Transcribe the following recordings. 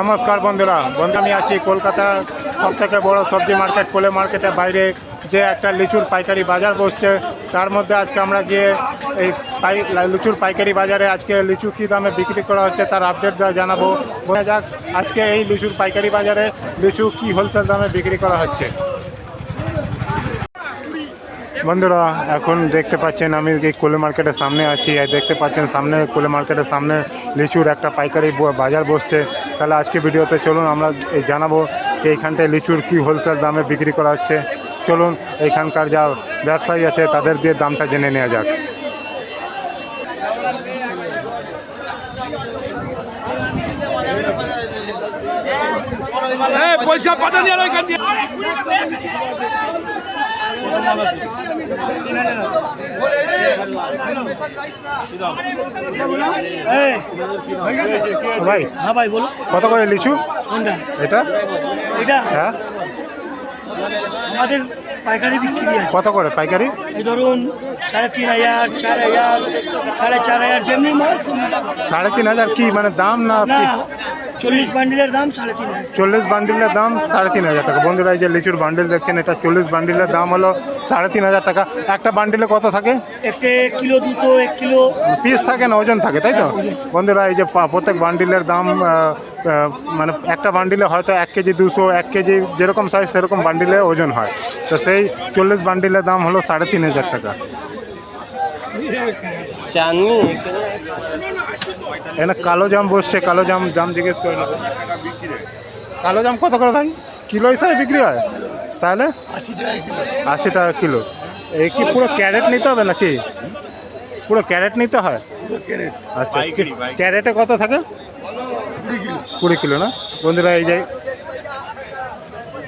নমস্কার বন্ধুরা বন্ধু আমি আছি কলকাতার সব থেকে বড় সবজি মার্কেট কোলে মার্কেটের বাইরে যে একটা লিচুর পাইকারি বাজার বসছে। তার মধ্যে আজকে আমরা গিয়ে এই পাই, লিচুর পাইকারি বাজারে আজকে লিচু কী দামে বিক্রি করা হচ্ছে তার আপডেট জানাব। বোঝা যাক, আজকে এই লিচুর পাইকারি বাজারে লিচু কী হোলসেল দামে বিক্রি করা হচ্ছে। বন্ধুরা, এখন দেখতে পাচ্ছেন আমি এই কোলে মার্কেটের সামনে আছি। আর দেখতে পাচ্ছেন সামনে, কোলে মার্কেটের সামনে লিচুর একটা পাইকারি বাজার বসছে। তাহলে আজকে ভিডিওতে চলুন, আমরা এই জানাব যে এইখানটায় লিচুর কী হোলসেল দামে বিক্রি করা হচ্ছে। চলুন, এইখানকার যা ব্যবসায়ী আছে, তাদের দিয়ে দামটা জেনে নেওয়া যাক। পয়সা পাতা নিয়ে ভাই হ্যাঁ ভাই বলো কত করে লিচু? কোনটা? এটা? এটা? হ্যাঁ। আমাদের পাইকারি বিক্রি আছে। কত করে পাইকারি? এই ধরুন সাড়ে তিন হাজার চার হাজার সাড়ে চার হাজার যেমনি মাল সাড়ে তিন হাজার কি মানে দাম না না চল্লিশ বান্ডিলের দাম সাড়ে তিন হাজার। চল্লিশ বান্ডিলের দাম সাড়ে তিন হাজার টাকা। বন্ধুরা এই যে লিচুর বান্ডিল দেখছেন এটা চল্লিশ বান্ডিলের দাম হলো সাড়ে তিন হাজার টাকা। একটা বান্ডিলে কত থাকে? একটা কিলো দুশো এক কিলো। পিস থাকে না ওজন থাকে তাই তো? বন্ধুরা এই যে পা- প্রত্যেক বান্ডিলের দাম মানে একটা বান্ডিলে হয়তো এক কেজি দুশো এক কেজি যেরকম সাইজ সেরকম বান্ডিলে ওজন হয়। তো সেই চল্লিশ বান্ডিলের দাম হলো সাড়ে তিন হাজার টাকা। এখানে কালো জাম বসছে কালো জাম জাম জিজ্ঞেস করে নেব কালো জাম কত করে ভাই? কিলো হিসাবে বিক্রি হয়? তাহলে? আশি টাকা কিলো। এই কি পুরো ক্যারেট নিতে হবে নাকি? পুরো ক্যারেট নিতে হয়? আচ্ছা ক্যারেটে কত থাকে? কুড়ি কিলো না? বন্ধুরা এই যে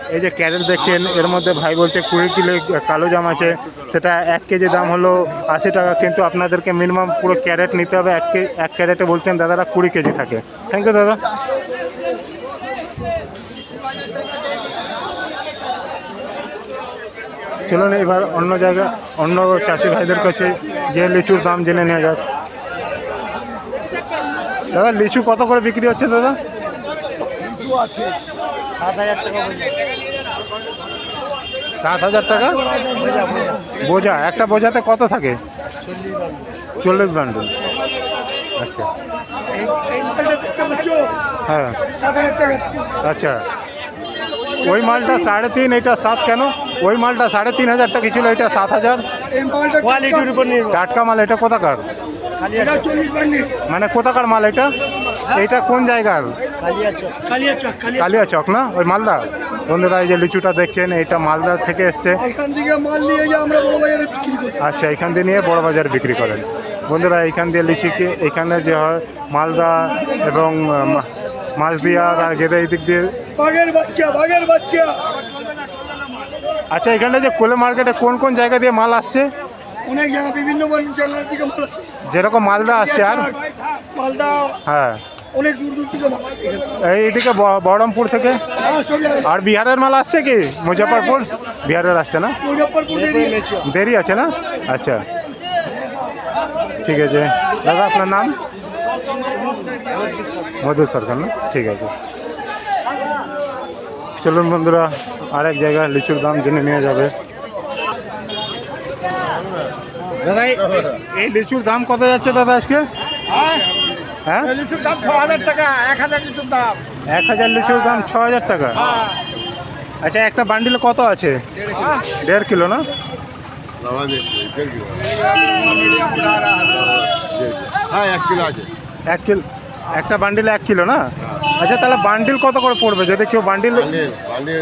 এই যে ক্যারেট দেখছেন, এর মধ্যে ভাই বলছে কুড়ি কিলো কালো জাম আছে, সেটা এক কেজি দাম হলো আশি টাকা, কিন্তু আপনাদেরকে মিনিমাম পুরো ক্যারেট নিতে হবে, এক কে- এক ক্যারেটে বলছেন দাদারা কুড়ি কেজি থাকে। থ্যাংক ইউ দাদা। চলুন এবার অন্য জায়গা অন্য চাষি ভাইদের কাছে যে লিচুর দাম জেনে নেওয়া যাক। দাদা, লিচু কত করে বিক্রি হচ্ছে, দাদা? সাত হাজার টাকা বোঝা। একটা বোঝাতে কত থাকে? চল্লিশ বান্ডেল। আচ্ছা। হ্যাঁ। সাত হাজার টাকা আচ্ছা। ওই মালটা সাড়ে তিন এটা সাত কেন? ওই মালটা সাড়ে তিন হাজার টাকা ছিল এটা সাত হাজার। টাটকা মাল এটা কোথাকার? এটা চল্লিশ বান্ডিল মানে কোথাকার মাল এটা? এটা কোন জায়গার? কালিয়া চক না? ওই মালদা। বন্ধুরা এই যে লিচুটা দেখছেন এটা মালদা থেকে এসছে। আচ্ছা এখান দিয়ে নিয়ে বড় বাজার বিক্রি করেন। বন্ধুরা এইখান দিয়ে লিচিকে এখানে যে হয় মালদা এবং মাছদিয়া আর যেটা এই দিক দিয়ে। বাঘের বাচ্চা বাঘের বাচ্চা। আচ্ছা এখানে যে কোলে মার্কেটে কোন কোন জায়গা দিয়ে মাল আসছে? অনেক জায়গা বিভিন্ন যেরকম মালদা আসছে আর? মালদা। হ্যাঁ। অনেক দূর দূর থেকে মাল আসে এইদিকে ব- বহরমপুর থেকে? হ্যাঁ আর বিহারের মাল আসছে কি? মুজফ্ফরপুর? বিহারের আসছে না? দেরি দেরি আছে না? আচ্ছা। ঠিক আছে। দাদা আপনার নাম? মধু সরকার না? ঠিক আছে। চলুন বন্ধুরা আরেক জায়গায় লিচুর দাম জেনে নিয়ে যাবে। দাদা এই- এই লিচুর দাম কত যাচ্ছে দাদা আজকে? হ্যাঁ? লিচুর দাম ছ হাজার টাকা এক হাজার লিচুর দাম। এক হাজার লিচুর দাম ছ হাজার টাকা আচ্ছা একটা বান্ডিলে কত আছে? দেড় কিলো না? হ্যাঁ এক কিলো আছে। এক কিলো একটা বান্ডিলে এক কিলো না? আচ্ছা তাহলে বান্ডিল কত করে পড়বে? যদি কেউ বান্ডিল বান্ডিল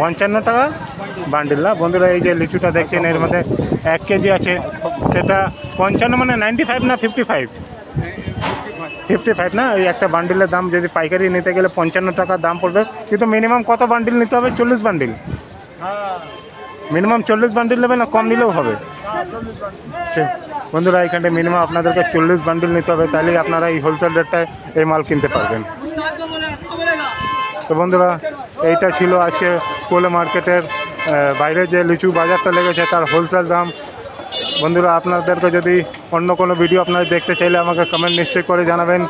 পঞ্চান্ন টাকা বান্ডিল। না, বন্ধুরা, এই যে লিচুটা দেখছেন, এর মধ্যে এক কেজি আছে। সেটা পঞ্চান্ন মানে নাইনটি ফাইভ না ফিফটি ফাইভ ফিফটি ফাইভ না? এই একটা বান্ডিলের দাম, যদি পাইকারি নিতে গেলে পঞ্চান্ন টাকা দাম পড়বে। কিন্তু মিনিমাম কত বান্ডিল নিতে হবে? চল্লিশ বান্ডিল। মিনিমাম চল্লিশ বান্ডিল নেবে না কম নিলেও হবে। বন্ধুরা এখানে মিনিমাম আপনাদেরকে চল্লিশ বান্ডিল নিতে হবে। তাহলেই আপনারা এই হোলসেল রেটটায় এই মাল কিনতে পারবেন। তো বন্ধুরা, এইটা ছিল আজকে কোলে মার্কেটের বাইরে যে লিচু বাজারটা লেগেছে তার হোলসেল দাম। বন্ধুরা, আপনাদেরকে যদি অন্য কোনো ভিডিও আপনারা দেখতে চাইলে আমাকে কমেন্ট নিশ্চয়ই করে জানাবেন।